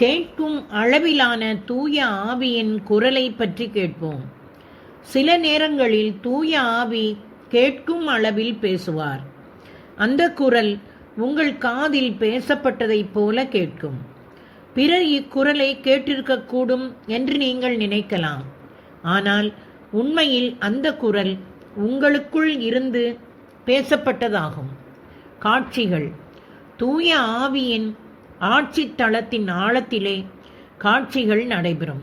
கேட்கும் அளவிலான தூய ஆவியின் குரலை பற்றி கேட்போம். சில நேரங்களில் தூய ஆவி கேட்கும் அளவில் பேசுவார். அந்த குரல் உங்கள் காதில் பேசப்பட்டதைப் போல கேட்கும். பிறர் இக்குரலை கேட்டிருக்கக்கூடும் என்று நீங்கள் நினைக்கலாம். ஆனால் உண்மையில் அந்த குரல் உங்களுக்குள் இருந்து பேசப்பட்டதாகும். காட்சிகள். தூய ஆவியின் ஆட்சி தளத்தின் ஆழத்திலே காட்சிகள் நடைபெறும்.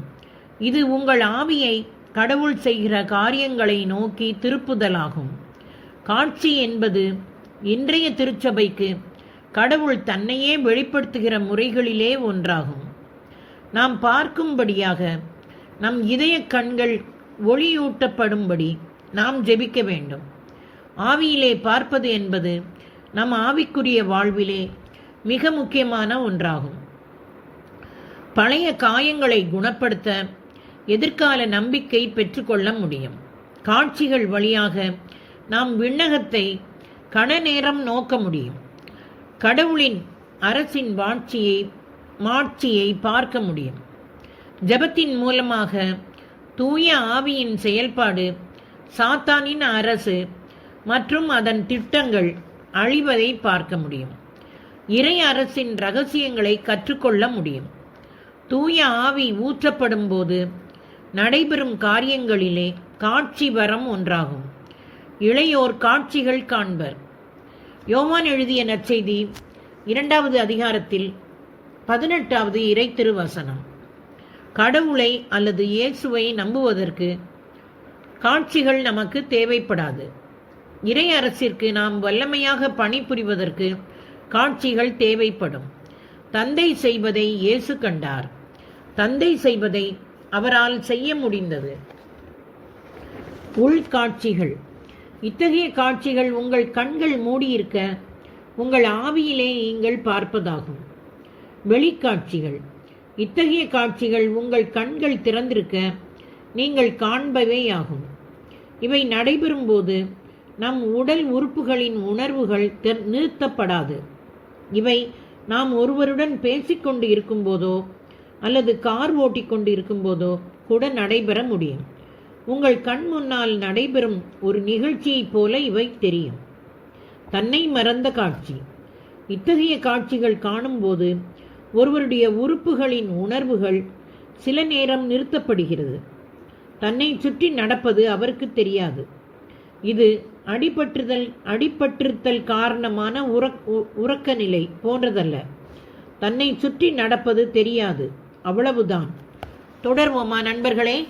இது உங்கள் ஆவியை கடவுள் செய்கிற காரியங்களை நோக்கி திருப்புதலாகும். காட்சி என்பது இன்றைய திருச்சபைக்கு கடவுள் தன்னையே வெளிப்படுத்துகிற முறைகளிலே ஒன்றாகும். நாம் பார்க்கும்படியாக நம் இதய கண்கள் ஒளியூட்டப்படும்படி நாம் ஜெபிக்க வேண்டும். ஆவியிலே பார்ப்பது என்பது நம் ஆவிக்குரிய வாழ்விலே மிக முக்கியமான ஒன்றாகும். பழைய காயங்களை குணப்படுத்த எதிர்கால நம்பிக்கை பெற்றுக்கொள்ள முடியும். காட்சிகள் வழியாக நாம் விண்ணகத்தை கண நேரம் நோக்க முடியும். கடவுளின் அரசின் வாழ்ச்சியை மாட்சியை பார்க்க முடியும். ஜபத்தின் மூலமாக தூய ஆவியின் செயல்பாடு சாத்தானின் அரசு மற்றும் அதன் திட்டங்கள் அழிவதை பார்க்க முடியும். இறை அரசின் ரகசியங்களை கற்றுக்கொள்ள முடியும். தூய ஆவி ஊற்றப்படும் போது நடைபெறும் காரியங்களிலே காட்சி வரம் ஒன்றாகும். இளையோர் காட்சிகள் காண்பர். யோவான் எழுதிய நற்செய்தி இரண்டாவது அதிகாரத்தில் பதினெட்டாவது இறை திருவசனம். கடவுளை அல்லது இயேசுவை நம்புவதற்கு காட்சிகள் நமக்கு தேவைப்படாது. இறை அரசிற்கு நாம் வல்லமையாக பணிபுரிவதற்கு காட்சிகள் தேவைப்படும். தந்தை செய்வதை இயேசு கண்டார். தந்தை செய்வதை அவரால் செய்ய முடிந்தது. உள்காட்சிகள் இத்தகைய காட்சிகள் உங்கள் கண்கள் மூடியிருக்க உங்கள் ஆவியிலே நீங்கள் பார்ப்பதாகும். வெளிக்காட்சிகள். இத்தகைய காட்சிகள் உங்கள் கண்கள் திறந்திருக்க நீங்கள் காண்பவே ஆகும். இவை நடைபெறும்போது நம் உடல் உறுப்புகளின் உணர்வுகள் நிறுத்தப்படாது. இவை நாம் ஒருவருடன் பேசிக்கொண்டு இருக்கும்போதோ அல்லது கார் ஓட்டிக்கொண்டு இருக்கும்போதோ கூட நடைபெற முடியும். உங்கள் கண் முன்னால் நடைபெறும் ஒரு நிகழ்ச்சியைப் போல இவை தெரியும். தன்னை மறந்த காட்சி. இத்தகைய காட்சிகள் காணும்போது ஒருவருடைய உறுப்புகளின் உணர்வுகள் சில நேரம் நிறுத்தப்படுகிறது. தன்னை சுற்றி நடப்பது அவருக்கு தெரியாது. இது அடிபற்றுதல் அடிபற்றுத்தல் காரணமான உறக் உறக்க நிலை போன்றதல்ல. தன்னை சுற்றி நடப்பது தெரியாது. அவ்வளவுதான். தொடர்வோமா நண்பர்களே?